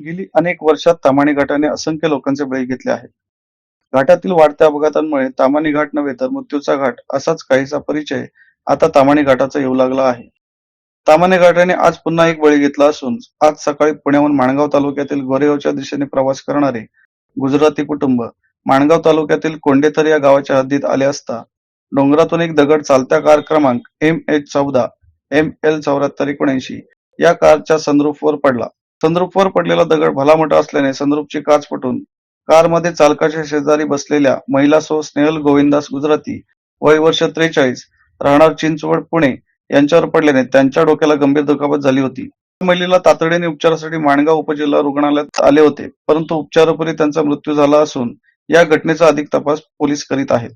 गेली अनेक वर्षात तामाणी घाटाने असंख्य लोकांचे बळी घेतले आहेत. घाटातील वाढत्या अपघातांमुळे तामाणी घाट नव्हे तर मृत्यूचा घाट असाच काहीसा परिचय आता तामाणी घाटाचा येऊ लागला आहे. तामाणी घाटाने आज पुन्हा एक बळी घेतला असून आज सकाळी पुण्याहून माणगाव तालुक्यातील गोरेगावच्या दिशेने प्रवास करणारे गुजराती कुटुंब माणगाव तालुक्यातील कोंडेथर या गावाच्या हद्दीत आले असता डोंगरातून एक दगड चालत्या कार क्रमांक एम एच चौदा एम एल चौऱ्याहत्तर एकोणऐंशी या कारच्या सनरूफवर पडला. संद्रूपवर पडलेला दगड भला मोठा असल्याने संद्रूपची काच फुटून कारमध्ये चालकाच्या शेजारी बसलेल्या महिला सो स्नेहल गोविंदास गुजराती वय वर्ष त्रेचाळीस राहणार चिंचवड पुणे यांच्यावर पडल्याने त्यांच्या डोक्याला गंभीर दुखापत झाली होती. महिलेला तातडीने उपचारासाठी माणगाव उपजिल्हा रुग्णालयात आले होते परंतु उपचारापूर्वी त्यांचा मृत्यू झाला असून या घटनेचा अधिक तपास पोलीस करीत आहेत.